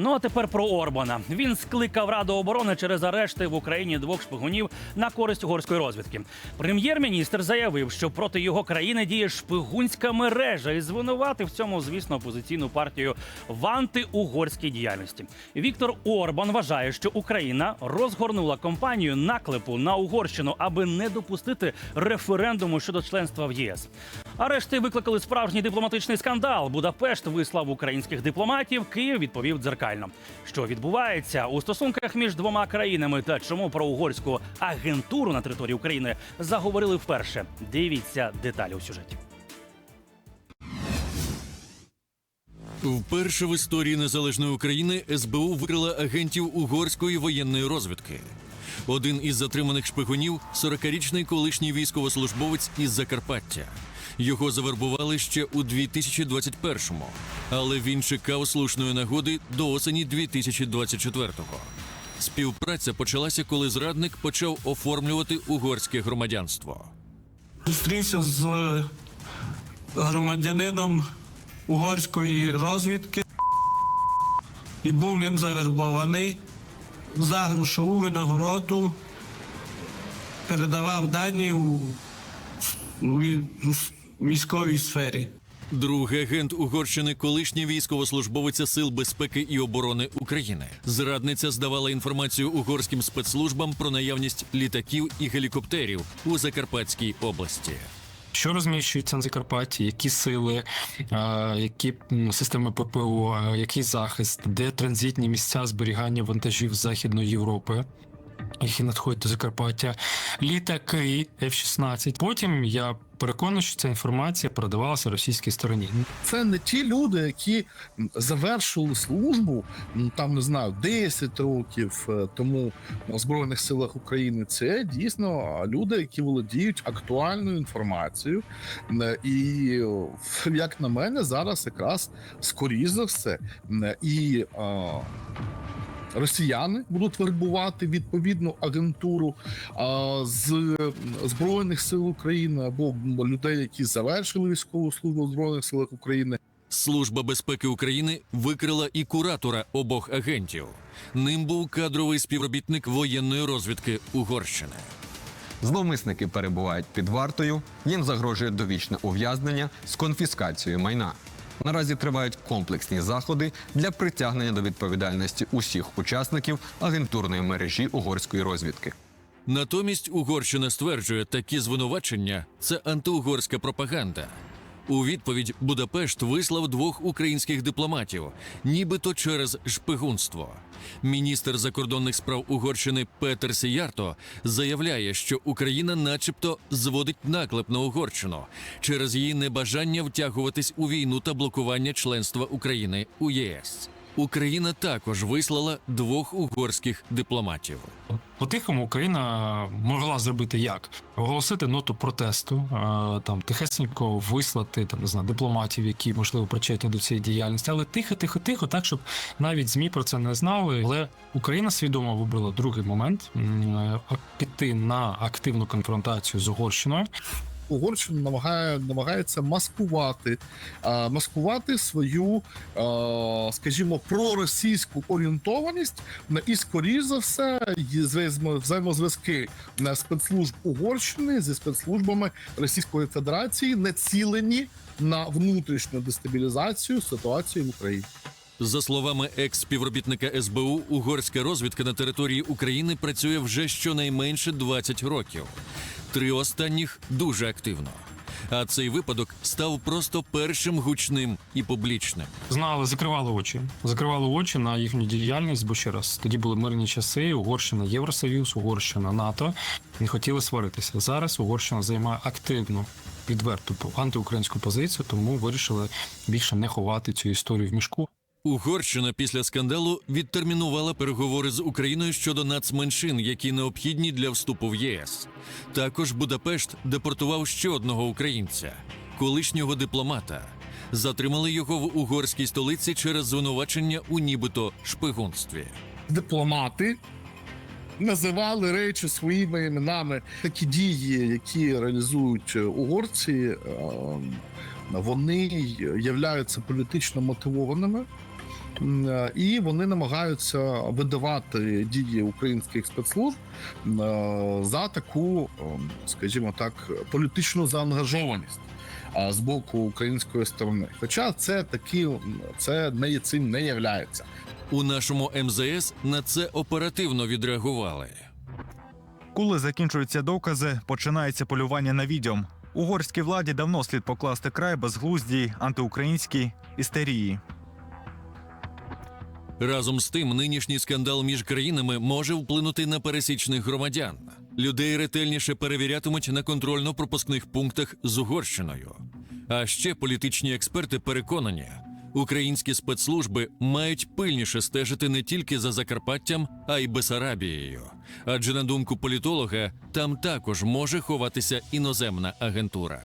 Ну а тепер про Орбана. Він скликав Раду оборони через арешти в Україні двох шпигунів на користь угорської розвідки. Прем'єр-міністр заявив, що проти його країни діє шпигунська мережа і звинуватив в цьому, звісно, опозиційну партію в антиугорській діяльності. Віктор Орбан вважає, що Україна розгорнула кампанію наклепу на Угорщину, аби не допустити референдуму щодо членства в ЄС. Арешти викликали справжній дипломатичний скандал. Будапешт вислав українських дипломатів. Київ відповів дзеркально. Що відбувається у стосунках між двома країнами та чому про угорську агентуру на території України заговорили вперше? Дивіться деталі у сюжеті. Вперше в історії незалежної України СБУ викрила агентів угорської воєнної розвідки. Один із затриманих шпигунів 40-річний колишній військовослужбовець із Закарпаття. Його завербували ще у 2021-му, але він чекав слушної нагоди до осені 2024-го. Співпраця почалася, коли зрадник почав оформлювати угорське громадянство. Зустрівся з е, громадянином угорської розвідки і був він завербований за грошову винагороду, передавав дані у, військовій сфері. Другий агент Угорщини, колишній військовослужбовиця Сил безпеки і оборони України. Зрадниця здавала інформацію угорським спецслужбам про наявність літаків і гелікоптерів у Закарпатській області. Що розміщується на Закарпатті, які сили, які системи ППО, який захист, де транзитні місця зберігання вантажів з Західної Європи, які надходять до Закарпаття, літаки F-16. Потім я переконаний, що ця інформація передавалася російській стороні. Це не ті люди, які завершили службу там не знаю 10 років е, тому в збройних силах України. Це дійсно люди, які володіють актуальною інформацією. Е, І як на мене, зараз якраз скоріш за все е, і. Росіяни будуть вербувати відповідну агентуру а, з збройних сил України або людей, які завершили військову службу в збройних силах України, Служба безпеки України викрила і куратора обох агентів. Ним був кадровий співробітник воєнної розвідки Угорщини. Зловмисники перебувають під вартою. Їм загрожує довічне ув'язнення з конфіскацією майна. Наразі тривають комплексні заходи для притягнення до відповідальності усіх учасників агентурної мережі угорської розвідки. Натомість Угорщина стверджує, такі звинувачення це антиугорська пропаганда. У відповідь Будапешт вислав двох українських дипломатів, нібито через шпигунство. Міністр закордонних справ Угорщини Петер Сіярто заявляє, що Україна, начебто, зводить наклеп на Угорщину через її небажання втягуватись у війну та блокування членства України у ЄС. Україна також вислала двох угорських дипломатів. По-тихому Україна могла зробити як? Оголосити ноту протесту, е, там тихесенько вислати там, не знаю, дипломатів, які можливо причетні до цієї діяльності, але тихо, тихо, тихо, так щоб навіть змі про це не знали. Але Україна свідомо вибрала другий момент е, піти на активну конфронтацію з Угорщиною. Угорщина намагає намагається маскувати, а, маскувати свою, а, скажімо, проросійську орієнтованість на- і, скоріш за все, взаємозв'язки на спецслужб Угорщини зі спецслужбами Російської Федерації націлені на внутрішню дестабілізацію ситуації в Україні. За словами екс-співробітника СБУ, угорська розвідка на території України працює вже щонайменше 20 років. Три останніх дуже активно. А цей випадок став просто першим гучним і публічним. Знали, закривали очі. Закривали очі на їхню діяльність, бо ще раз тоді були мирні часи. Угорщина Євросоюз, Угорщина НАТО не хотіли сваритися. Зараз Угорщина займає активну відверту антиукраїнську позицію, тому вирішили більше не ховати цю історію в мішку. Угорщина після скандалу відтермінувала переговори з Україною щодо нацменшин, які необхідні для вступу в ЄС. Також Будапешт депортував ще одного українця, колишнього дипломата. Затримали його в угорській столиці через звинувачення у нібито шпигунстві. дипломати називали речі своїми іменами. Такі дії, які реалізують угорці, е, вони являються політично мотивованими. І вони намагаються видавати дії українських спецслужб е, за таку, е, скажімо так, політичну заангажованість а, з боку української сторони. Хоча це такі, це не цим не являється. У нашому МЗС на це оперативно відреагували. Коли закінчуються докази, починається полювання на відьом. Угорській владі давно слід покласти край безглуздій антиукраїнській істерії. Разом з тим, нинішній скандал між країнами може вплинути на пересічних громадян. Людей ретельніше перевірятимуть на контрольно-пропускних пунктах з Угорщиною. А ще політичні експерти переконані, українські спецслужби мають пильніше стежити не тільки за Закарпаттям, а й Бесарабією. Адже на думку політолога, там також може ховатися іноземна агентура.